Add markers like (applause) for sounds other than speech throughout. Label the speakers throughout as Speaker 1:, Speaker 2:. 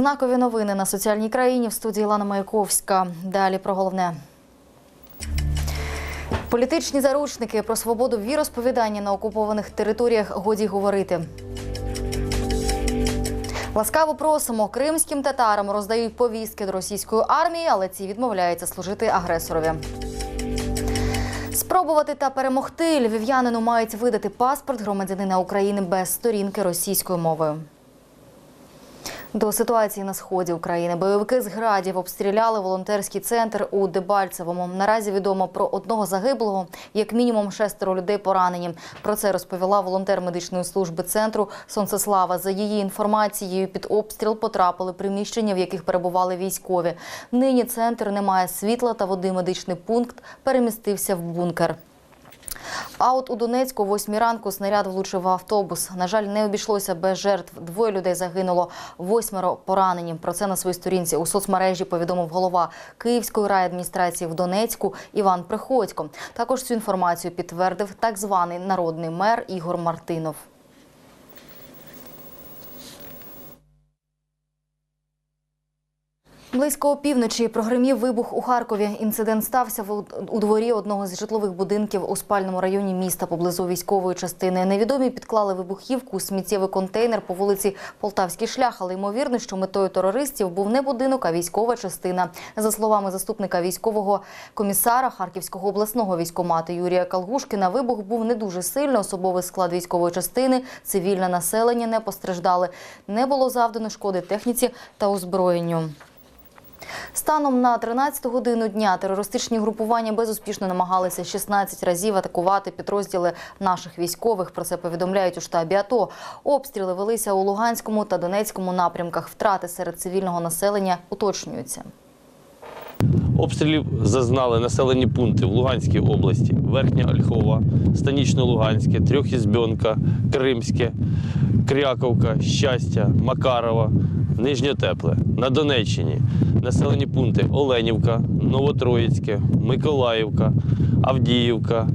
Speaker 1: Знакові новини на соціальній країні в студії Лана Маяковська. Далі про головне. Політичні заручники про свободу віросповідання на окупованих територіях годі говорити. Ласкаво просимо кримським татарам роздають повістки до російської армії, але ці відмовляються служити агресорові. Спробувати та перемогти львів'янину мають видати паспорт громадянина України без сторінки російською мовою. До ситуації на сході України бойовики з градів обстріляли волонтерський центр у Дебальцевому. Наразі відомо про одного загиблого, як мінімум шестеро людей поранені. Про це розповіла волонтер медичної служби центру Сонцеслава. За її інформацією, під обстріл потрапили приміщення, в яких перебували військові. Нині центр не має світла та води. Медичний пункт перемістився в бункер. А от у Донецьку, восьмій ранку, снаряд влучив в автобус. На жаль, не обійшлося без жертв. Двоє людей загинуло, восьмеро поранені. Про це на своїй сторінці у соцмережі повідомив голова Київської райадміністрації в Донецьку Іван Приходько. Також цю інформацію підтвердив так званий народний мер Ігор Мартинов. Близько опівночі прогримів вибух у Харкові. Інцидент стався у дворі одного з житлових будинків у спальному районі міста поблизу військової частини. Невідомі підклали вибухівку у сміттєвий контейнер по вулиці Полтавський шлях, але ймовірно, що метою терористів був не будинок, а військова частина. За словами заступника військового комісара Харківського обласного військомату Юрія Калгушкіна, вибух був не дуже сильно. Особовий склад військової частини, цивільне населення не постраждали. Не було завдано шкоди техніці та озброєнню. Станом на 13 годину дня терористичні групування безуспішно намагалися 16 разів атакувати підрозділи наших військових. Про це повідомляють у штабі АТО. Обстріли велися у Луганському та Донецькому напрямках. Втрати серед цивільного населення уточнюються.
Speaker 2: Обстрілів зазнали населені пункти в Луганській області, Верхня Ольхова, Станічно-Луганське, Трьохізбьонка, Кримське, Кряковка, Щастя, Макарова, Нижньотепле. На Донеччині населені пункти Оленівка, Новотроїцьке, Миколаївка, Авдіївка,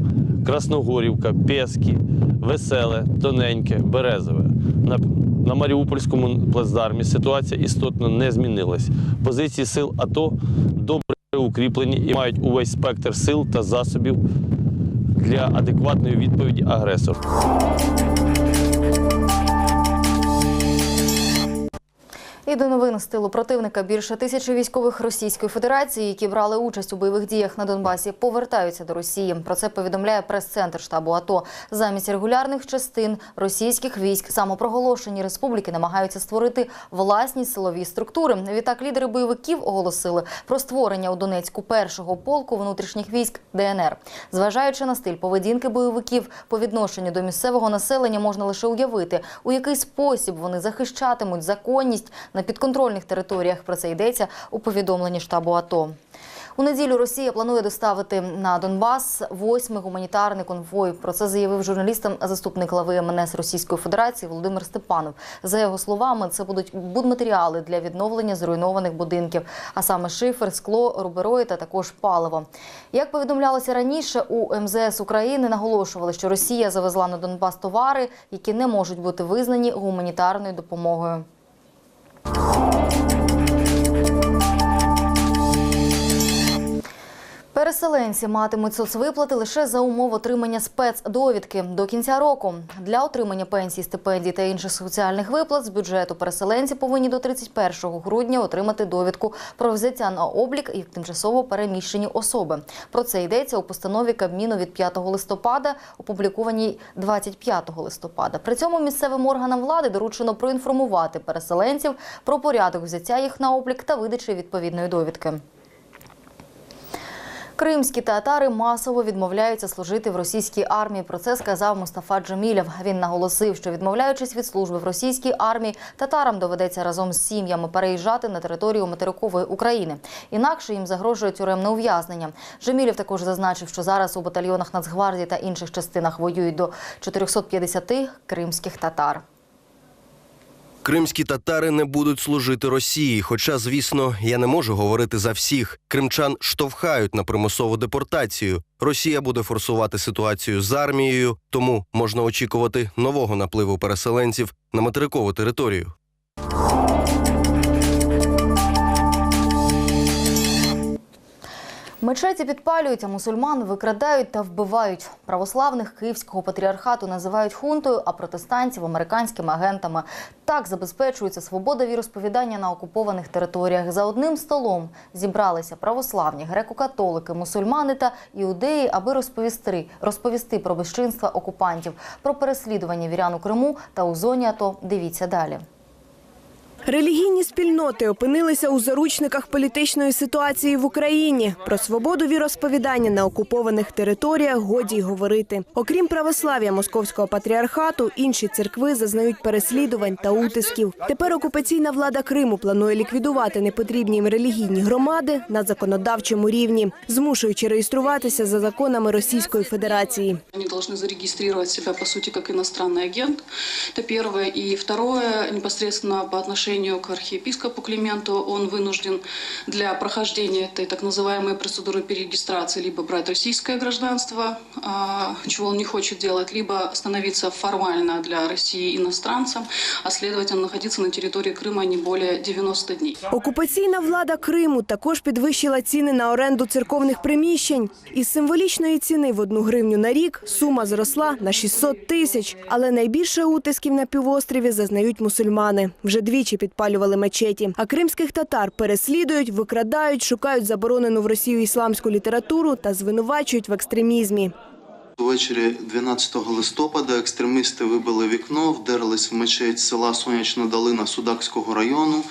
Speaker 2: Красногорівка, Пески, Веселе, Тоненьке, Березове. На, на Маріупольському плацдармі ситуація істотно не змінилась. Позиції сил АТО добре укріплені і мають увесь спектр сил та засобів для адекватної відповіді агресору.
Speaker 1: І до новин з тилу противника більше тисячі військових Російської Федерації, які брали участь у бойових діях на Донбасі, повертаються до Росії. Про це повідомляє прес-центр штабу АТО. Замість регулярних частин російських військ самопроголошені республіки намагаються створити власні силові структури. Відтак лідери бойовиків оголосили про створення у Донецьку першого полку внутрішніх військ ДНР. Зважаючи на стиль поведінки бойовиків по відношенню до місцевого населення, можна лише уявити, у який спосіб вони захищатимуть законність на підконтрольних територіях. Про це йдеться у повідомленні штабу АТО. У неділю Росія планує доставити на Донбас восьмий гуманітарний конвой. Про це заявив журналістам заступник глави МНС Російської Федерації Володимир Степанов. За його словами, це будуть будматеріали для відновлення зруйнованих будинків, а саме шифер, скло, руберої та також паливо. Як повідомлялося раніше, у МЗС України наголошували, що Росія завезла на Донбас товари, які не можуть бути визнані гуманітарною допомогою. Thank you. Переселенці матимуть соцвиплати лише за умов отримання спецдовідки до кінця року. Для отримання пенсій, стипендій та інших соціальних виплат з бюджету переселенці повинні до 31 грудня отримати довідку про взяття на облік як тимчасово переміщені особи. Про це йдеться у постанові Кабміну від 5 листопада, опублікованій 25 листопада. При цьому місцевим органам влади доручено проінформувати переселенців про порядок взяття їх на облік та видачі відповідної довідки. Кримські татари масово відмовляються служити в російській армії. Про це сказав Мустафа Джамілєв. Він наголосив, що відмовляючись від служби в російській армії, татарам доведеться разом з сім'ями переїжджати на територію материкової України. Інакше їм загрожує тюремне ув'язнення. Джамілєв також зазначив, що зараз у батальйонах Нацгвардії та інших частинах воюють до 450 кримських татар.
Speaker 3: Кримські татари не будуть служити Росії. Хоча, звісно, я не можу говорити за всіх. Кримчан штовхають на примусову депортацію. Росія буде форсувати ситуацію з армією, тому можна очікувати нового напливу переселенців на материкову територію.
Speaker 1: Мечеті підпалюють, а мусульман викрадають та вбивають. Православних київського патріархату називають хунтою, а протестантів американськими агентами. Так забезпечується свобода віросповідання на окупованих територіях. За одним столом зібралися православні, греко-католики, мусульмани та іудеї, аби розповісти, розповісти про безчинства окупантів, про переслідування вірян у Криму та у зоні АТО. Дивіться далі.
Speaker 4: Релігійні спільноти опинилися у заручниках політичної ситуації в Україні. Про свободу віросповідання на окупованих територіях годі й говорити. Окрім православ'я московського патріархату, інші церкви зазнають переслідувань та утисків. Тепер окупаційна влада Криму планує ліквідувати непотрібні їм релігійні громади на законодавчому рівні, змушуючи реєструватися за законами Російської Федерації.
Speaker 5: Они должны зарегистрировать себя, по сути, как иностранный агент. Это первое. И второе, непосредственно по отношению к архиепископу Клименту, он вынужден для прохождения этой так называемой процедуры перерегистрации либо брать российское гражданство, а, чего он не хочет делать, либо становиться формально для России иностранцем, а следовательно находиться на территории Крыма не более 90 дней.
Speaker 4: Окупаційна влада Криму також підвищила ціни на оренду церковних приміщень. Із символічної ціни в одну гривню на рік сума зросла на 600 тисяч. Але найбільше утисків на півострові зазнають мусульмани. Вже двічі підпалювали мечеті. А кримських татар переслідують, викрадають, шукають заборонену в Росію ісламську літературу та звинувачують в екстремізмі.
Speaker 6: Увечері 12 листопада екстремісти вибили вікно, вдерлись в мечеть села Сонячна Долина Судакського району,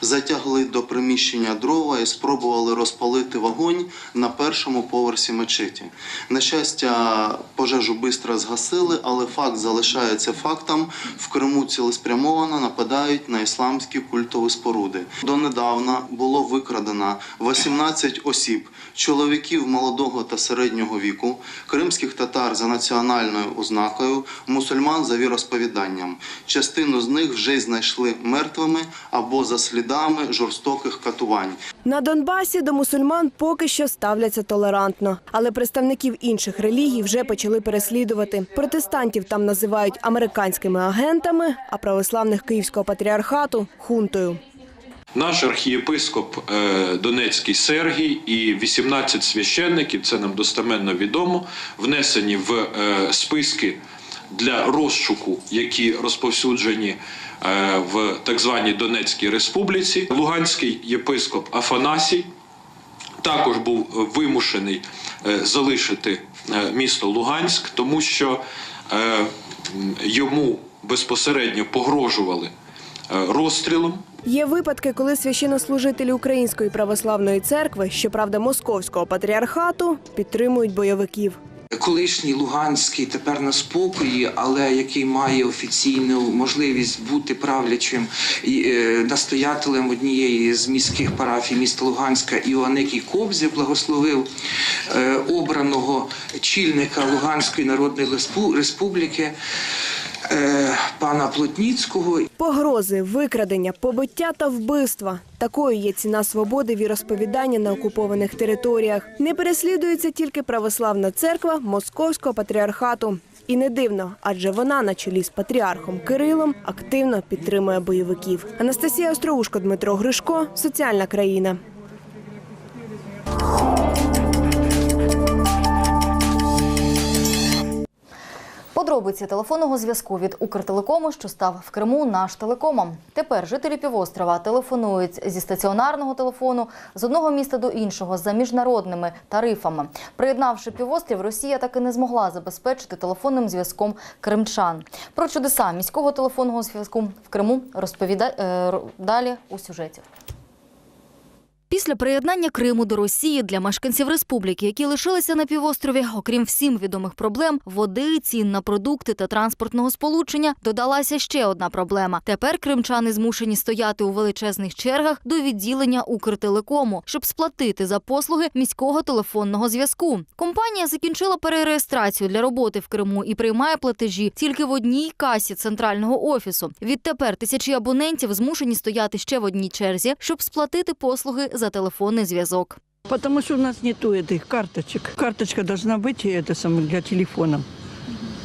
Speaker 6: затягли до приміщення дрова і спробували розпалити вогонь на першому поверсі мечеті. На щастя, пожежу швидко згасили, але факт залишається фактом. В Криму цілеспрямовано нападають на ісламські культові споруди. Донедавна було викрадено 18 осіб, чоловіків молодого та середнього віку, кримських татар за національною ознакою, мусульман за віросповіданням. Частину з них вже знайшли мертвими або за слідами жорстоких катувань.
Speaker 4: На Донбасі до мусульман поки що ставляться толерантно, але представників інших релігій вже почали переслідувати. Протестантів там називають американськими агентами, а православних київського патріархату хунтою.
Speaker 7: Наш архієпископ е, Донецький Сергій і 18 священників, це нам достеменно відомо, внесені в е, списки для розшуку, які розповсюджені е, в так званій Донецькій Республіці. Луганський єпископ Афанасій також був вимушений залишити місто Луганськ, тому що йому безпосередньо погрожували розстрілом.
Speaker 4: Є випадки, коли священнослужителі Української православної церкви, щоправда, московського патріархату, підтримують бойовиків.
Speaker 8: колишній Луганський тепер на спокої, але який має офіційну можливість бути правлячим і е, настоятелем однієї з міських парафій міста Луганська Іоанникій Кобзі благословив е, обраного чільника Луганської народної Респу- республіки е, пана Плотніцького
Speaker 4: Погрози, викрадення, побиття та вбивства. Такою є ціна свободи віросповідання на окупованих територіях. Не переслідується тільки православна церква Московського патріархату. І не дивно, адже вона на чолі з патріархом Кирилом активно підтримує бойовиків. Анастасія Остроушко, Дмитро Гришко, соціальна країна.
Speaker 1: Подробиці телефонного зв'язку від Укртелекому, що став в Криму наш телекомом. Тепер жителі півострова телефонують зі стаціонарного телефону з одного міста до іншого за міжнародними тарифами. Приєднавши півострів, Росія так і не змогла забезпечити телефонним зв'язком кримчан. Про чудеса міського телефонного зв'язку в Криму розповідає е, далі у сюжеті. Після приєднання Криму до Росії для мешканців республіки, які лишилися на півострові, окрім всім відомих проблем води, цін на продукти та транспортного сполучення, додалася ще одна проблема. Тепер кримчани змушені стояти у величезних чергах до відділення Укртелекому, щоб сплатити за послуги міського телефонного зв'язку. Компанія закінчила перереєстрацію для роботи в Криму і приймає платежі тільки в одній касі центрального офісу. Відтепер тисячі абонентів змушені стояти ще в одній черзі, щоб сплатити послуги за телефонний зв'язок.
Speaker 9: Потому что у нас нету этих карточек. Карточка должна быть и это самое для телефона.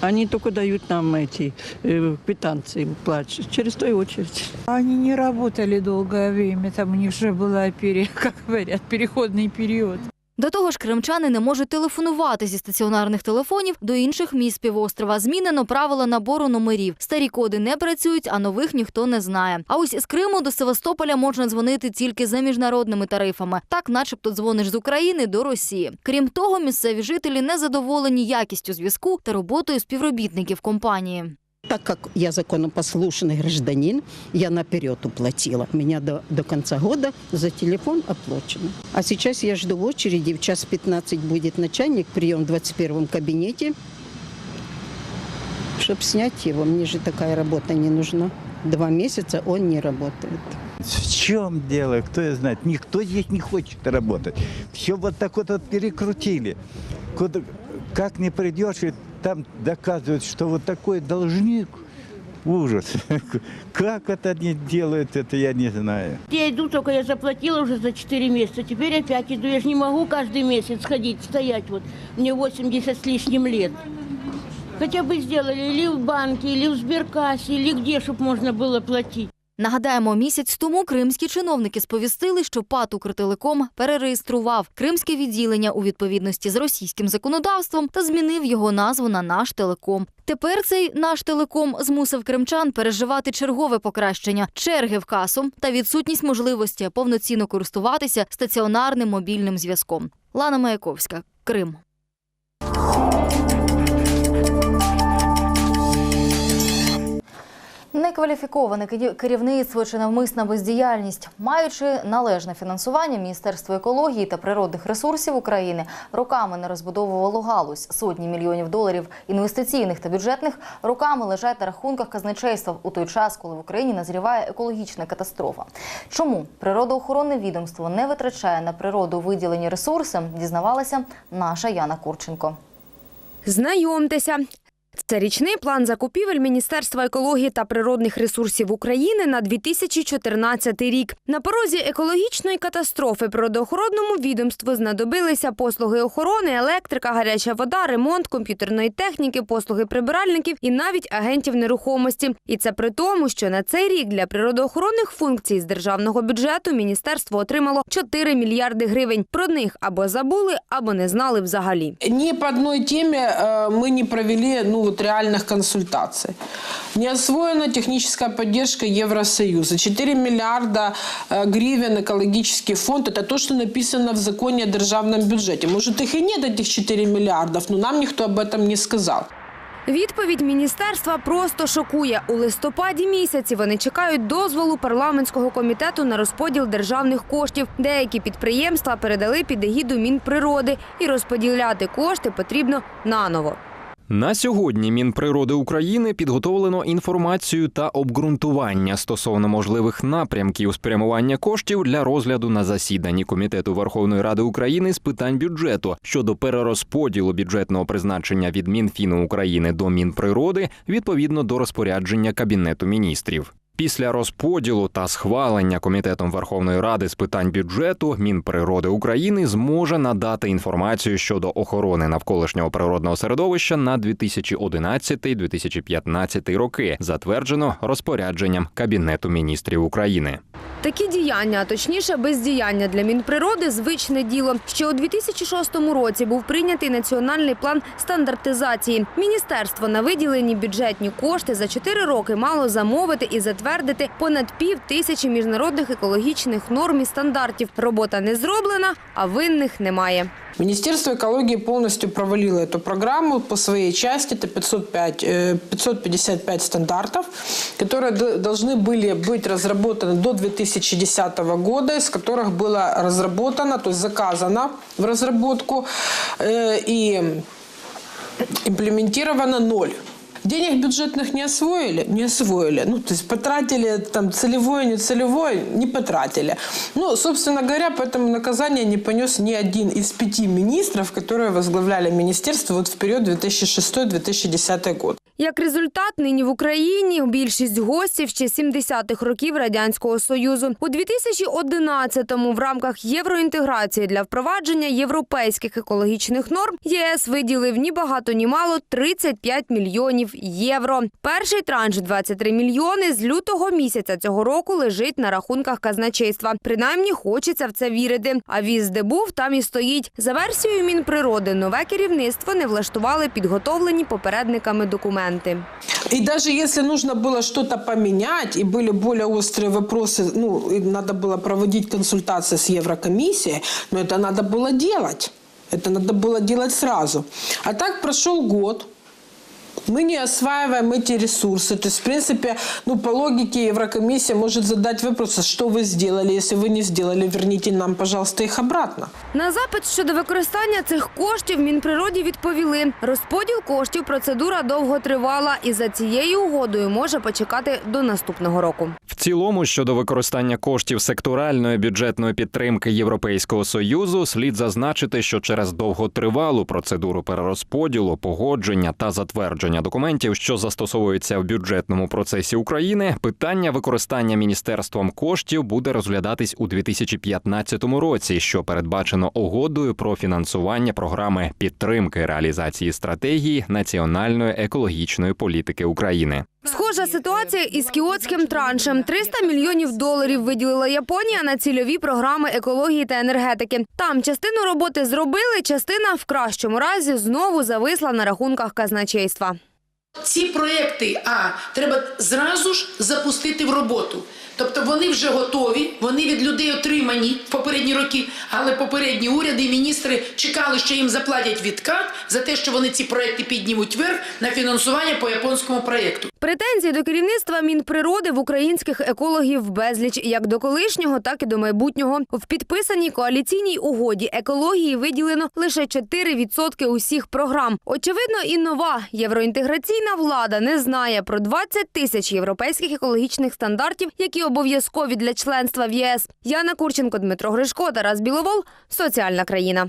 Speaker 9: Они только дают нам эти э, квитанции, плачут через той очередь.
Speaker 10: Они не работали долгое время, там у них же был, (laughs) как говорят, переходный период.
Speaker 1: До того ж, кримчани не можуть телефонувати зі стаціонарних телефонів до інших міст півострова. Змінено правила набору номерів. Старі коди не працюють, а нових ніхто не знає. А ось із Криму до Севастополя можна дзвонити тільки за міжнародними тарифами. Так, начебто, дзвониш з України до Росії. Крім того, місцеві жителі не задоволені якістю зв'язку та роботою співробітників компанії.
Speaker 10: Так как я законопослушный гражданин, я наперед уплатила. У меня до, до конца года за телефон оплачено. А сейчас я жду в очереди, в час 15 будет начальник, прием в 21 кабинете, чтобы снять его. Мне же такая работа не нужна. Два месяца он не работает.
Speaker 11: В чем дело, кто и знает. Никто здесь не хочет работать. Все вот так вот, вот перекрутили. Куда, как не придешь, и там доказывают, что вот такой должник. Ужас. (laughs) Как это они делают, это я не знаю.
Speaker 12: Я иду, только я заплатила уже за 4 месяца. Теперь опять иду. Я же не могу каждый месяц ходить, стоять вот. Мне 80 с лишним лет. Хотя бы сделали или в банке, или в сберкассе, или где, чтобы можно было платить.
Speaker 1: Нагадаємо, місяць тому кримські чиновники сповістили, що ПАТ «Укртелеком» перереєстрував кримське відділення у відповідності з російським законодавством та змінив його назву на «Наш Телеком». Тепер цей «Наш Телеком» змусив кримчан переживати чергове покращення, черги в касу та відсутність можливості повноцінно користуватися стаціонарним мобільним зв'язком. Лана Маяковська, Крим. Некваліфіковане керівництво чи навмисна бездіяльність, маючи належне фінансування, Міністерство екології та природних ресурсів України роками не розбудовувало галузь. Сотні мільйонів доларів інвестиційних та бюджетних роками лежать на рахунках казначейства у той час, коли в Україні назріває екологічна катастрофа. Чому природоохоронне відомство не витрачає на природу виділені ресурси, дізнавалася наша Яна Курченко.
Speaker 13: Знайомтеся. Це річний план закупівель Міністерства екології та природних ресурсів України на 2014 рік. На порозі екологічної катастрофи природоохоронному відомству знадобилися послуги охорони, електрика, гаряча вода, ремонт комп'ютерної техніки, послуги прибиральників і навіть агентів нерухомості. І це при тому, що на цей рік для природоохоронних функцій з державного бюджету міністерство отримало 4 мільярди гривень. Про них або забули, або не знали взагалі.
Speaker 14: Ни по одной теме э, мы не провели ну, вот, реальных консультаций. Не освоена техническая поддержка Евросоюза. 4 миллиарда э, гривен экологический фонд – это то, что написано в законе о державном бюджете. Может, их и нет, этих 4 миллиардов, но нам никто об этом не сказал.
Speaker 13: Відповідь міністерства просто шокує. У листопаді місяці вони чекають дозволу парламентського комітету на розподіл державних коштів. Деякі підприємства передали під егіду Мінприроди, і розподіляти кошти потрібно наново.
Speaker 15: На сьогодні Мінприроди України підготовлено інформацію та обґрунтування стосовно можливих напрямків спрямування коштів для розгляду на засіданні Комітету Верховної Ради України з питань бюджету щодо перерозподілу бюджетного призначення від Мінфіну України до Мінприроди відповідно до розпорядження Кабінету міністрів. Після розподілу та схвалення комітетом Верховної Ради з питань бюджету Мінприроди України зможе надати інформацію щодо охорони навколишнього природного середовища на 2011-2015 роки, затверджено розпорядженням Кабінету міністрів України.
Speaker 13: Такі діяння, а точніше бездіяння для Мінприроди – звичне діло. Ще у 2006 році був прийнятий національний план стандартизації. Міністерство на виділені бюджетні кошти за 4 роки мало замовити і затвердити понад пів тисячі міжнародних екологічних норм і стандартів. Робота не зроблена, а винних немає.
Speaker 14: Министерство экологии полностью провалило эту программу по своей части. Это 505, э, 555 стандартов, которые д- должны были быть разработаны до 2010 года, из которых было разработано, то есть заказано в разработку э, и имплементировано ноль. Денег бюджетных не освоили? Не освоили. Ну, то есть потратили там целевое, не целевое, не потратили. Ну, собственно говоря, поэтому наказание не понес ни один из пяти министров, которые возглавляли министерство вот в период 2006-2010 год.
Speaker 13: Як результат, нині в Україні більшість гостів ще 70-х років радянського союзу. У 2011-му в рамках євроінтеграції для впровадження європейських екологічних норм ЄС виділив ні багато ні мало 35 мільйонів євро. Перший транш 23 мільйони з лютого місяця цього року лежить на рахунках казначейства. Принаймні хочеться в це вірити. А віз де був, там і стоїть. За версією Мінприроди, нове керівництво не влаштували підготовлені попередниками документи
Speaker 14: И даже если нужно было что-то поменять, и были более острые вопросы, ну, и надо было проводить консультации с Еврокомиссией, но это надо было делать. Это надо было делать сразу. А так прошел год, мы не осваиваем эти ресурсы. То есть, в принципе, ну, по логике Еврокомиссия может задать вопрос, а что вы сделали? Если вы не сделали, верните нам, пожалуйста, их обратно.
Speaker 13: На запит щодо використання цих коштів Мінприроді відповіли. Розподіл коштів процедура довго тривала і за цією угодою може почекати до наступного року.
Speaker 15: В цілому, щодо використання коштів секторальної бюджетної підтримки Європейського союзу, слід зазначити, що через довготривалу процедуру перерозподілу, погодження та затвердження документів, що застосовуються в бюджетному процесі України, питання використання міністерством коштів буде розглядатись у 2015 році, що передбачено угодою про фінансування програми підтримки реалізації стратегії національної екологічної політики України.
Speaker 13: Схожа ситуація із кіотським траншем. 300 мільйонів доларів виділила Японія на цільові програми екології та енергетики. Там частину роботи зробили, частина в кращому разі знову зависла на рахунках казначейства.
Speaker 16: Ці проекти а треба зразу ж запустити в роботу. Тобто вони вже готові, вони від людей отримані в попередні роки, але попередні уряди і міністри чекали, що їм заплатять відкат за те, що вони ці проекти піднімуть вверх на фінансування по японському проєкту.
Speaker 13: Претензії до керівництва Мінприроди в українських екологів безліч як до колишнього, так і до майбутнього. В підписаній коаліційній угоді екології виділено лише 4% усіх програм. Очевидно, і нова євроінтеграційна влада не знає про 20 тисяч європейських екологічних стандартів, які обов'язкові для членства в ЄС. Яна Курченко, Дмитро Гришко, Тарас Біловол. Соціальна країна.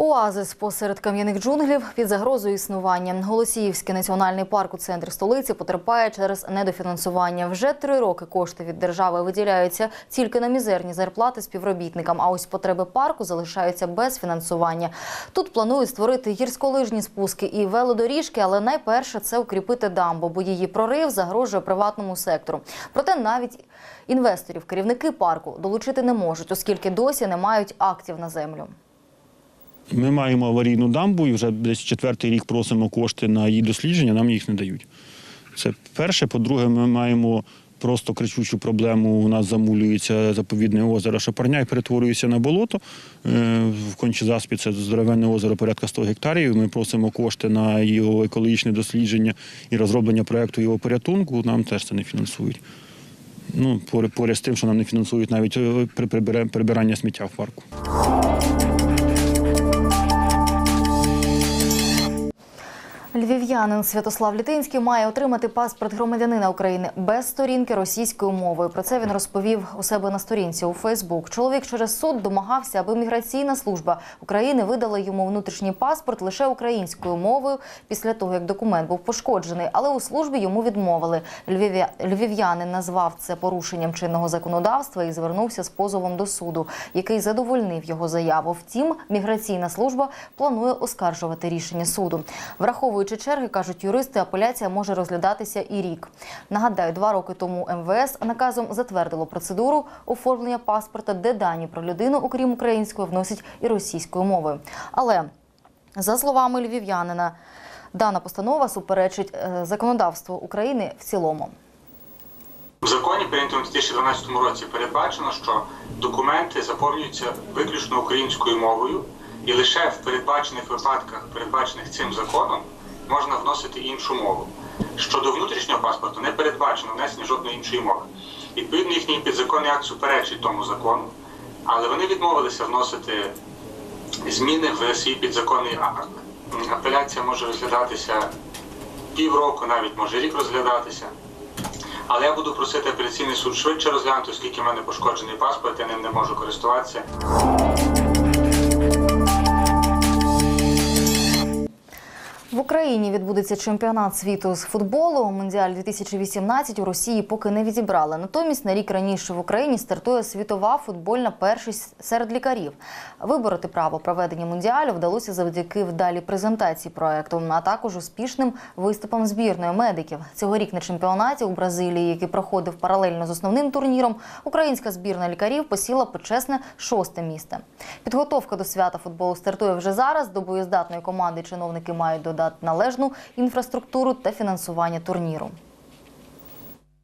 Speaker 1: Оазис посеред кам'яних джунглів під загрозою існування. Голосіївський національний парк у центрі столиці потерпає через недофінансування. Вже три роки кошти від держави виділяються тільки на мізерні зарплати співробітникам. А ось потреби парку залишаються без фінансування. Тут планують створити гірськолижні спуски і велодоріжки, але найперше це укріпити дамбу, бо її прорив загрожує приватному сектору. Проте навіть інвесторів керівники парку долучити не можуть, оскільки досі не мають актів на землю.
Speaker 17: Ми маємо аварійну дамбу і вже десь четвертий рік просимо кошти на її дослідження, нам їх не дають. Це перше. По-друге, ми маємо просто кричущу проблему. У нас замулюється заповідне озеро Шапарняй, перетворюється на болото. Е, В Кончезаспі це здоровенне озеро порядка 100 гектарів. Ми просимо кошти на його екологічне дослідження і розроблення проєкту його порятунку. Нам теж це не фінансують. Ну, поряд з тим, що нам не фінансують навіть е, при- прибирання сміття в парку.
Speaker 1: Львів'янин Святослав Літинський має отримати паспорт громадянина України без сторінки російською мовою. Про це він розповів у себе на сторінці у Фейсбук. Чоловік через суд домагався, аби міграційна служба України видала йому внутрішній паспорт лише українською мовою після того, як документ був пошкоджений. Але у службі йому відмовили. Львів'я- Львів'янин назвав це порушенням чинного законодавства і звернувся з позовом до суду, який задовольнив його заяву. Втім, міграційна служба планує оскаржувати рішення суду. Враховуючи черги, кажуть юристи, апеляція може розглядатися і рік. Нагадаю, два роки тому МВС наказом затвердило процедуру оформлення паспорта, де дані про людину, окрім української, вносять і російською мовою. Але за словами львів'янина, дана постанова суперечить е, законодавству України в цілому.
Speaker 18: У законі, прийнятому в 2012 році, передбачено, що документи заповнюються виключно українською мовою, і лише в передбачених випадках, передбачених цим законом, можна вносити іншу мову. Щодо внутрішнього паспорту не передбачено внесення жодної іншої мови. Відповідно, їхній підзаконний акт суперечить тому закону, але вони відмовилися вносити зміни в свій підзаконний акт. Апеляція може розглядатися півроку, навіть може рік розглядатися. Але я буду просити апеляційний суд швидше розглянути, оскільки в мене пошкоджений паспорт, я ним не можу користуватися.
Speaker 1: Україні відбудеться чемпіонат світу з футболу. Мундіаль 2018 у Росії поки не відібрали. Натомість на рік раніше в Україні стартує світова футбольна першість серед лікарів. Вибороти право проведення мундіалю вдалося завдяки вдалій презентації проекту, а також успішним виступам збірної медиків. Цьогорік на чемпіонаті у Бразилії, який проходив паралельно з основним турніром, українська збірна лікарів посіла почесне шосте місце. Підготовка до свята футболу стартує вже зараз. До боєздатної команди чиновники мають додати належну інфраструктуру та фінансування турніру.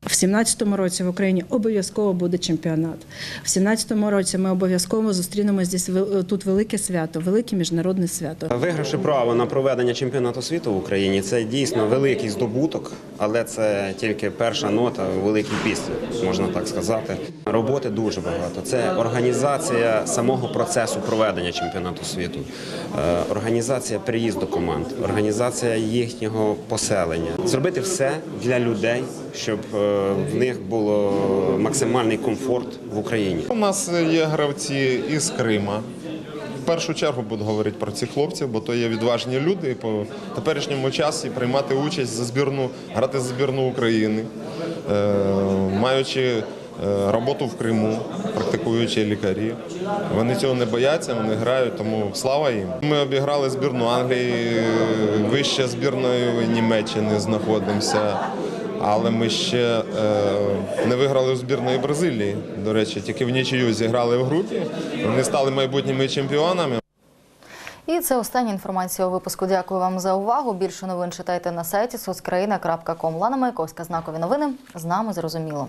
Speaker 19: В 17-му році в Україні обов'язково буде чемпіонат. В 17-му році ми обов'язково зустрінемо здесь вел- тут велике свято, велике міжнародне свято.
Speaker 20: Вигравши право на проведення чемпіонату світу в Україні, це дійсно великий здобуток, але це тільки перша нота великій пісні, можна так сказати. Роботи дуже багато. Це організація самого процесу проведення чемпіонату світу, е, організація приїзду команд, організація їхнього поселення. Зробити все для людей, щоб е, в них було максимальний комфорт в Україні.
Speaker 21: У нас є гравці із Крима. В першу чергу буду говорити про цих хлопців, бо то є відважні люди по теперішньому часі приймати участь за збірну, грати за збірну України, е, маючи е, роботу в Криму, практикуючи лікарі. Вони цього не бояться, вони грають, тому слава їм. Ми обіграли збірну Англії, вище збірною Німеччини знаходимося. Але ми ще е, не виграли у збірної Бразилії. До речі, тільки в нічию зіграли в групі. Вони стали майбутніми чемпіонами.
Speaker 1: І це остання інформація у випуску. Дякую вам за увагу. Більше новин читайте на сайті соцкраїна.ком. Лана Маяковська, знакові новини. З нами зрозуміло.